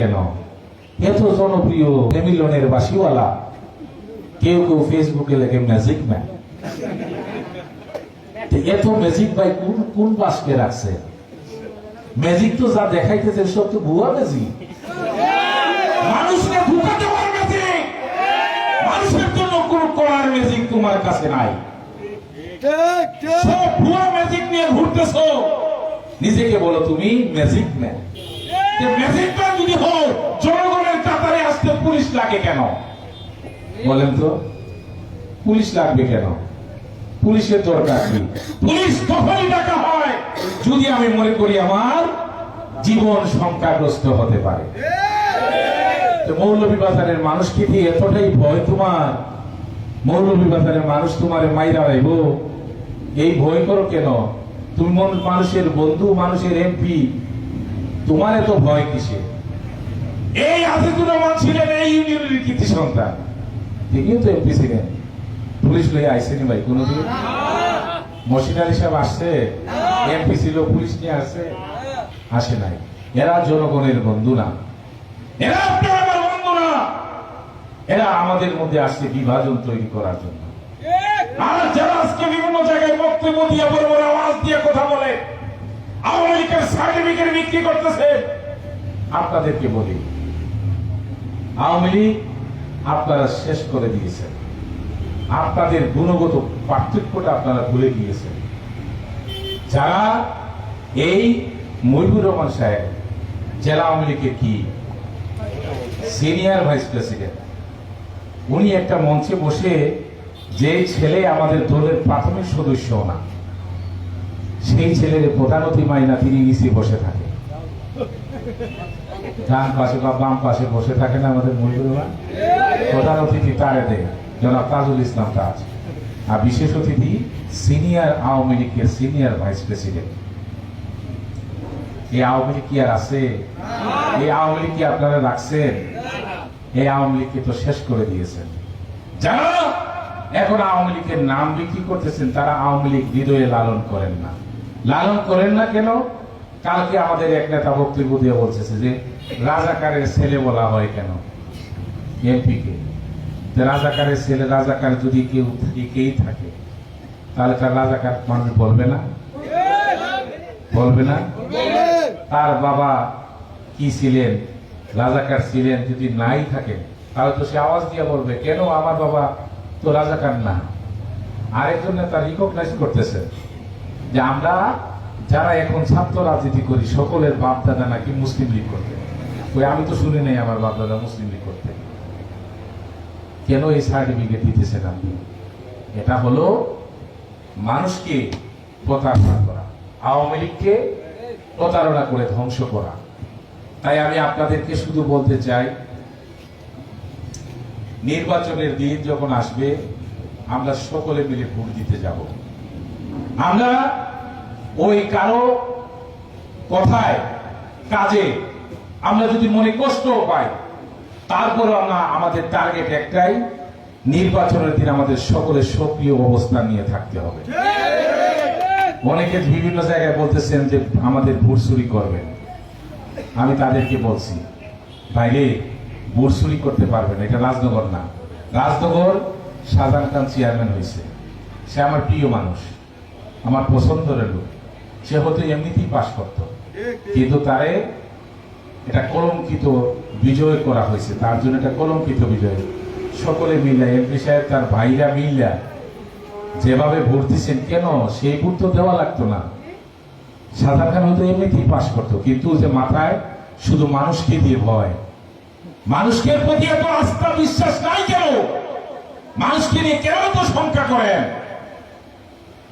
কেন? এত জনপ্রিয় ফ্যামিলনের বাসিওয়ালা। কেউ কেউ ফেসবুকে লেগে ম্যাজিক ম্যান। এত ম্যাজিক ভাই কোন কোন বাসকে রাখছে? ম্যাজিক তো যা দেখাইতেছে সব তো ভুয়া ম্যাজিক। মানুষকে ঢুকাতে পারে ম্যাজিক মানুষের জন্য কোন করার ম্যাজিক তোমার কাছে নাই। সব ভুয়া ম্যাজিক নিয়ে ঘুরতেছো। নিজেকে বলো তুমি ম্যাজিক ম্যান। ম্যাজিক যদি হও, জনগণের কাতারে আসতে পুলিশ লাগে কেন? বলেন তো, পুলিশ লাগবে কেন? পুলিশের দরকার কি? পুলিশ তখনই ডাকা হয় যদি আমি মনে করি আমার জীবন সংখ্যাগ্রস্ত হতে পারে। তো মৌলভীবাজারের মানুষকে দিয়ে এতটাই ভয় তোমার? মৌলভীবাজারের মানুষ তোমার মাইরা রাইব এই ভয় করো কেন? তুমি মন মানুষের বন্ধু, মানুষের এমপি তোমার এত ভয় কিসে এই আজিজুর রহমান ছিলেন এই ইউনিয়নের কৃতি সন্তান। ঠিকই তো এমপি ছিলেন। পুলিশ লয়ে আইসেনি ভাই, কোনোদিন? মসিনার হিসাব আসছে? এমপি ছিল, পুলিশ নিয়ে আসছে? আসে নাই। এরা জনগণের বন্ধু না। এরা আপনার বন্ধু না। এরা আমাদের মধ্যে আসছে বিভাজন তৈরি করার জন্য। আর যারা আজকে বিভিন্ন জায়গায় বক্তব্য দিয়ে, বড় আওয়াজ দিয়ে কথা বলে, আওয়ামী সার্টিফিকেট বিক্রি করতেছে, আপনাদেরকে বলি আওয়ামী লীগ আপনারা শেষ করে দিয়েছেন। আপনাদের গুণগত পার্থক্যটা আপনারা ভুলে গিয়েছেন। যারা এই মহিবুর রহমান সাহেব, জেলা আওয়ামী লীগের কি? Senior vice president. উনি একটা মঞ্চে বসে যে ছেলে আমাদের দলের প্রাথমিক সদস্য না, সেই ছেলের প্রধান অতি মাইনা তিনি নিচে বসে থাকে। ডান পাশে বা বাম পাশে বসে থাকেন আমাদের মহিলা প্রধান অতিথি তারে দেয় জনাব তাজুল ইসলাম তাজ। আর বিশেষ অতিথি সিনিয়র আওয়ামী লীগের সিনিয়র ভাইস প্রেসিডেন্ট। এই আওয়ামী লীগ কি আর আছে? এই আওয়ামী লীগ কি আপনারা রাখছেন? এই আওয়ামী লীগকে তো শেষ করে দিয়েছেন। যারা এখন আওয়ামী লীগের নাম বিক্রি করতেছেন, তারা আওয়ামী লীগ হৃদয়ে লালন করেন না। লালন করেন না কেন? কালকে আমাদের এক নেতা বক্তব্য দিয়ে বলতেছে যে রাজাকারের ছেলে বলা হয় কেন? এমপি কে যে রাজাকারের ছেলে, রাজাকার যদি কেউ কেই থাকে, তাহলে তার রাজাকার মানুষ বলবে না? বলবে না? তার বাবা কি ছিলেন? রাজাকার ছিলেন, যদি নাই থাকে, তাহলে তো সে আওয়াজ দিয়ে বলবে, কেন আমার বাবা তো রাজাকার না? আরেকজন নেতা রিকগনাইজ করতেছে যে আমরা যারা এখন ছাত্র রাজনীতি করি, সকলের বাপ দাদা নাকি মুসলিম লীগ করতে ওই আমি তো শুনি নাই আমার বাপ দাদা মুসলিম লীগ করতে। কেন এই সার্টিফিকেট দিতেছেন আপনি? এটা হলো মানুষকে প্রতারণা করা, আওয়ামী লীগকে প্রতারণা করে ধ্বংস করা। তাই আমি আপনাদেরকে শুধু বলতে চাই, নির্বাচনের দিন যখন আসবে, আমরা সকলে মিলে ভোট দিতে যাব। আমরা ওই কারও কথায়, কাজে আমরা যদি মনে কষ্ট পাই তারপরে আমরা আমাদের টার্গেট একটাই, নির্বাচনের দিন আমাদের সকলের সক্রিয় অবস্থান নিয়ে থাকতে হবে। অনেকে বিভিন্ন জায়গায় বলতেছেন যে আমাদের ভোট চুরি করবেন। আমি তাদেরকে বলছি বাইরে ভোট করতে পারবেন এটা রাজনগর না। রাজনগর শাহজাহান খান চেয়ারম্যান হয়েছে। সে আমার প্রিয় মানুষ, আমার পছন্দের লোক। সে হয়তো এমনিতেই পাশ করত। কিন্তু তারে এটা কলঙ্কিত বিজয় করা হয়েছে, তার জন্য এটা কলঙ্কিত বিজয়। সকলে মিলে, এমপি সাহেব তার ভাইরা মিল্লা, যেভাবে ভোট দিচ্ছেন, কেন? সেই ভোট তো দেওয়া লাগতো না। সাদা খান হয়তো এমনিতেই পাশ করতো, কিন্তু যে মাথায় শুধু মানুষকে দিয়ে ভয়। মানুষকে প্রতি এত আস্থা বিশ্বাস নাই কেন? মানুষকে নিয়ে কেন তো শঙ্কা করেন?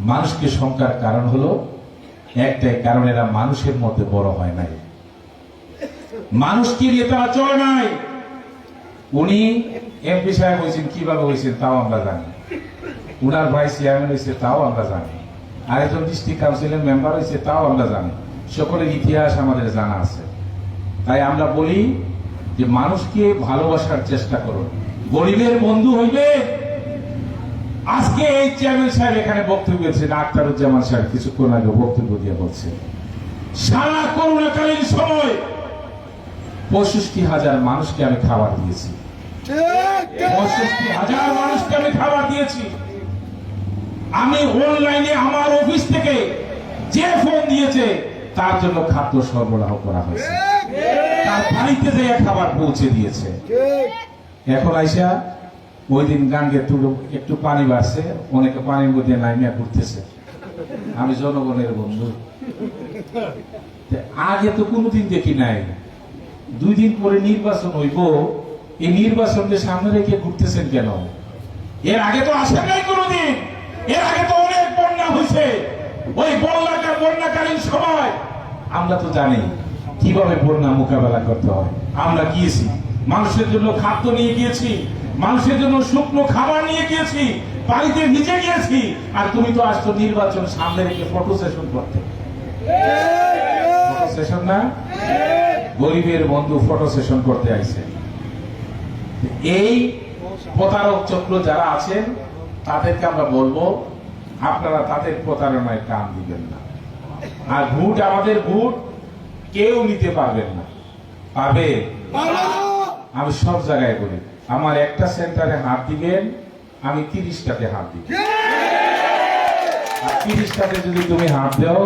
মানুষকে শঙ্কার কারণ হলো, একটাই কারণ, এরা মানুষের মধ্যে বড় হয় নাই। মানুষকে নিয়ে তারা চলে নাই? উনি এমপি সাহেব হয়েছেন, কীভাবে হয়েছেন তাও আমরা জানি। উনার ভাই চেয়ারম্যান হয়েছে, তাও আমরা জানি। আরেকজন ডিস্ট্রিক্ট কাউন্সিলের মেম্বার হয়েছে, তাও আমরা জানি। সকলের ইতিহাস আমাদের জানা আছে। তাই আমরা বলি যে মানুষকে ভালোবাসার চেষ্টা করুন। গরিবের বন্ধু হইবে আজকে এই চেয়ারম্যান সাহেব এখানে বক্তব্য দিয়েছেন, আখতারুজ্জামান সাহেব কিছুক্ষণ আগে বক্তব্য দিয়ে বলছেন, সারা করোনাকালীন সময় পঁয়ষট্টি হাজার মানুষকে আমি খাবার দিয়েছি। পঁয়ষট্টি হাজার মানুষকে আমি খাবার দিয়েছি। আমি অনলাইনে আমার অফিস থেকে যে ফোন দিয়েছে তার জন্য খাদ্য সরবরাহ করা হয়েছে। তার বাড়িতে যে খাবার পৌঁছে দিয়েছে। এখন আইসা ওই দিন গাঙ্গে তুলো একটু পানি বাড়ছে অনেকে পানির মধ্যে নামিয়া ঘুরতেছে। আমি জনগণের বন্ধু। আগে তো কোনোদিন দেখি নাই। দুই দিন পরে নির্বাচন হইব এই নির্বাচনকে সামনে রেখে ঘুরতেছেন কেন? এর আগে তো আসেন নাই কোনোদিন। এর আগে তো অনেক বন্যা হয়েছে। ওই বন্যাকার বন্যাকালীন সময় আমরা তো জানি কীভাবে বন্যা মোকাবেলা করতে হয়। আমরা গিয়েছি। মানুষের জন্য খাদ্য নিয়ে গিয়েছি। মানুষের জন্য শুকনো খাবার নিয়ে গিয়েছি। বাড়িতে নিচে গিয়েছি। আর তুমি তো আসছো নির্বাচন সামনে রেখে ফটো সেশন করতে। ফটো সেশন না? গরিবের বন্ধু ফটো সেশন করতে আইছে। এই প্রতারক চক্র যারা আছেন তাদেরকে আমরা বলব আপনারা তাদের প্রতারণায় কান দিবেন না। আর ভোট আমাদের ভোট কেউ নিতে পারবেন না। পাবে আমি সব জায়গায় বলি আমার একটা সেন্টারে হাত দিবেন আমি তিরিশটাতে হাত দিব আর তিরিশটাতে যদি তুমি হাত দাও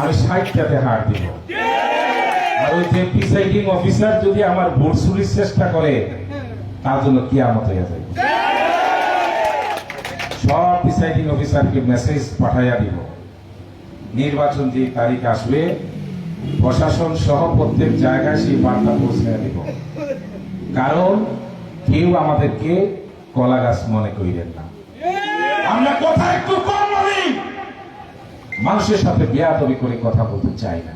আমি ষাটটাতে হাত দিব। আর ওই যে প্রিসাইডিং অফিসার যদি আমার ভোট চুরির চেষ্টা করে, তার জন্য কি আমত হয়ে যাবে। সব প্রিসাইডিং অফিসারকে মেসেজ পাঠাইয়া দিব। নির্বাচন যে তারিখ আসবে, প্রশাসন সহ প্রত্যেক জায়গায় সেই বার্তা পৌঁছে দিব। কারণ কেউ আমাদেরকে কলা গাছ মনে করিলেন না। আমরা কথা একটু কম বলি। মানুষের সাথে বেয়াদবি করে কথা বলতে চাই না।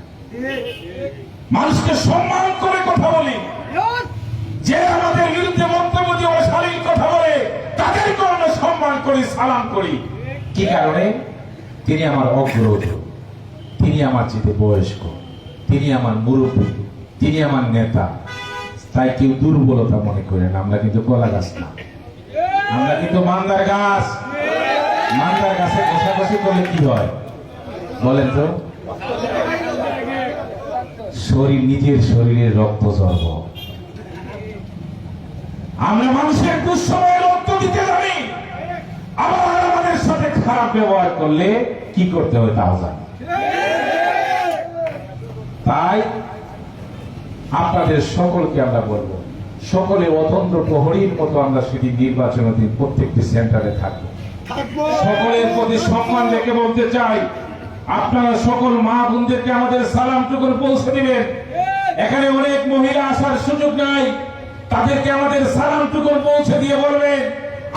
মানুষকে সম্মান করে কথা বলি। যে আমাদের বিরুদ্ধে বক্তব্য দিয়ে অশালীন কথা বলে তাদেরকে আমরা সম্মান করি সালাম করি। কি কারণে? তিনি আমার অগ্রজ। তিনি আমার চেয়ে বয়স্ক। তিনি আমার মুরব্বী। তিনি আমার নেতা। তাই কেউ দুর্বলতা মনে করেন আমরা কিন্তু কলা গাছ না। আমরা কিন্তু মান্দার গাছ। মান্দার গাছে ঘষাঘষি করলে কি হয়? বলেন তো। শরীর নিজের শরীরের রক্ত জন্ম। আমরা মানুষের দুঃসময়ে রক্ত দিতে জানি। আবার আমাদের সাথে খারাপ ব্যবহার করলে কি করতে হয় তাও জানি। তাই আপনাদের সকলকে আমরা বলব সকলে অতন্ত্র প্রহরীর মতো আমরা সেদিন নির্বাচনের দিন প্রত্যেকটি সেন্টারে থাকব। থাকব। সকলের প্রতি সম্মান রেখে বলতে চাই আপনারা সকল মা বোনদেরকে আমাদের সালাম সালামটুকু পৌঁছে দিবেন, এখানে অনেক মহিলা আসার সুযোগ নাই। তাদেরকে আমাদের সালামটুকু পৌঁছে দিয়ে বলবেন,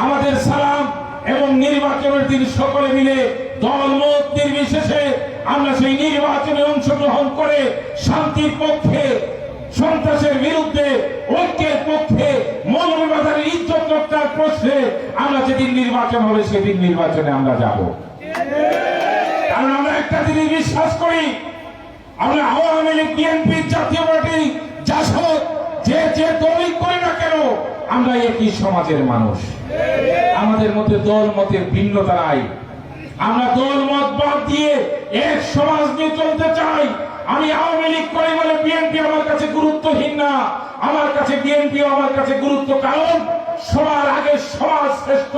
আমাদের সালাম এবং নির্বাচনের দিন সকলে মিলে দল মত নির্বিশেষে আমরা সেই নির্বাচনে অংশগ্রহণ করে শান্তির পক্ষে, সন্ত্রাসের বিরুদ্ধে, ঐক্যের পক্ষে, মৌলবাজারের ইজ্জত রক্ষার প্রশ্নে আমরা যেদিন নির্বাচন হবে, সেদিন নির্বাচনে আমরা যাব। কারণ আমরা একটা জিনিস বিশ্বাস করি, আমরা Awami league, BNP, Jatiya party Jasad যে যে দলই করি না কেন, আমরা একই সমাজের মানুষ। আমাদের মধ্যে দল মতের ভিন্নতা নাই। আমরা দল মত বাদ দিয়ে এক সমাজ নিয়ে চলতে চাই। আমি আওয়ামী লীগ করি বলে বিএনপি আমার কাছে গুরুত্বহীন না। আমার কাছে বিএনপি আমার কাছে গুরুত্ব কারণ। সবার আগে সমাজ শ্রেষ্ঠ,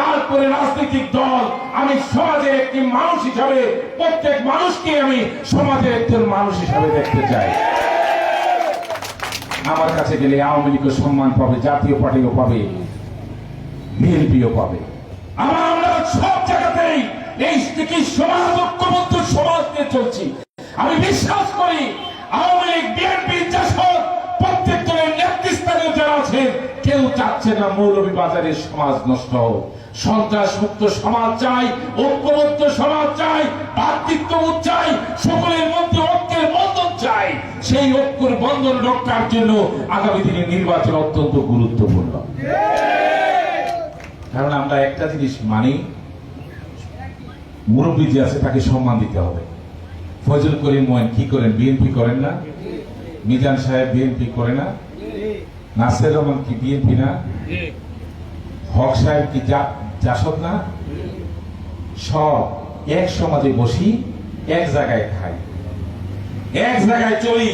তারপরে রাজনৈতিক দল। আমি সমাজের একটি মানুষ হিসাবে, প্রত্যেক মানুষকে আমি সমাজের একজন মানুষ হিসাবে দেখতে চাই। আমার কাছে গেলে আওয়ামী লীগও সম্মান পাবে, জাতীয় পার্টিও পাবে, বিএনপিও পাবে। আমরা আমরা সব জায়গাতেই এই কি সমাজ, ঐক্যবদ্ধ সমাজ নিয়ে চলছি। আমি বিশ্বাস করি, আওয়ামী লীগ, বিএনপি, জাসদ চাচ্ছে না মৌলভী বাজারের সমাজ নষ্ট হোক। সন্ত্রাস মুক্ত সমাজ চাই, ঐক্যবদ্ধ সমাজ চাই, ভাতৃত্ববোধ চাই, সকলের মধ্যে ঐক্যের বন্ধন চাই। সেই ঐক্যের বন্ধন রক্ষার জন্য আগামী দিনে নির্বাচন অত্যন্ত গুরুত্বপূর্ণ। কারণ আমরা একটা জিনিস মানি, মুরব্বী যে আছে তাকে সম্মান দিতে হবে। ফজল করিম মোয়েন কি করেন? বিএনপি করেন না। মিজান সাহেব বিএনপি করে না। নাসের রহমান কি বিএনপি না? হক সাহেব কি জাসদ না? সব এক সমাজে বসি এক জায়গায় খাই। এক জায়গায় চলি।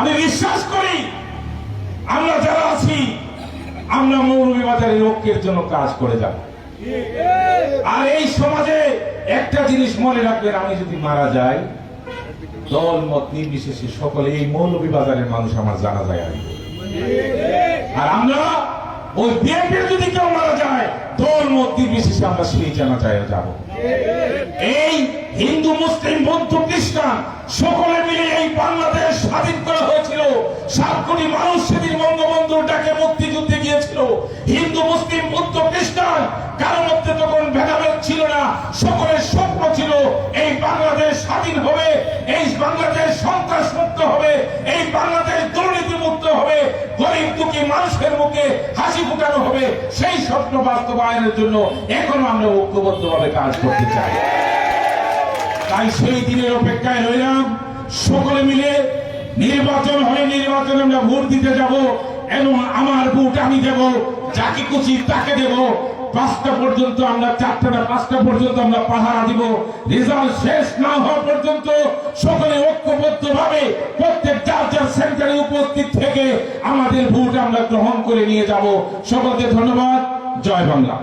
আমি বিশ্বাস করি আমরা মৌলভীবাজারের ঐক্যের জন্য কাজ করে যাব। আর এই সমাজে একটা জিনিস মনে রাখবেন আমি যদি মারা যাই দল মত নির্বিশেষে সকলে এই মৌলভীবাজারের মানুষ আমার জানা যায় আসবে। আর আমরা ওই বিএনপির যদি কেউ মারা যায়, দল মত নির্বিশেষে আমরা সেই জানা যায় যাব। এই হিন্দু, মুসলিম, বৌদ্ধ, খ্রিস্টান, সকলে মিলে এই বাংলাদেশ স্বাধীন করা হয়েছিল। সাত কোটি মানুষ সেদিন বঙ্গবন্ধুর ডাকে মুক্তিযুদ্ধে গিয়েছিল। হিন্দু, মুসলিম, বৌদ্ধ, খ্রিস্টান, কারও মধ্যে তখন ভেদাভেদ ছিল না। সকলের স্বপ্ন ছিল, এই বাংলাদেশ স্বাধীন হবে, এই বাংলাদেশ সন্ত্রাস মুক্ত হবে, এই বাংলাদেশ হবে, গরিব দুঃখী মানুষের মুখে হাসি ফুটানো হবে, সেই স্বপ্ন বাস্তবায়নের জন্য এখনও আমরা ঐক্যবদ্ধভাবে কাজ করতে চাই। তাই সেই দিনের অপেক্ষায় রইলাম। সকলে মিলে নির্বাচন হয়ে নির্বাচনে আমরা ভোট দিতে যাব এবং আমার ভোট আমি দেব, যাকে খুশি তাকে দেব। পাঁচটা পর্যন্ত আমরা চারটা না পাঁচটা পর্যন্ত আমরা পাহারা দিব। রেজাল্ট শেষ না হওয়া পর্যন্ত সকলে ঐক্যবদ্ধ ভাবে প্রত্যেক যার উপস্থিত থেকে আমাদের ভোট আমরা গ্রহণ করে নিয়ে যাব। সকলকে ধন্যবাদ। জয় বাংলা।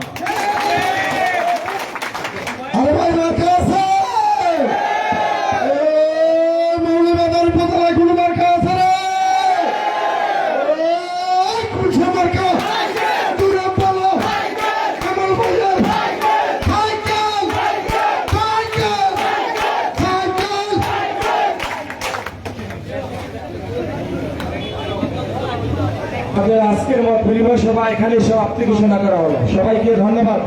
আজকের মত পরিবার সভা এখানে সমাপ্তি ঘোষণা করা হলো। সবাইকে ধন্যবাদ।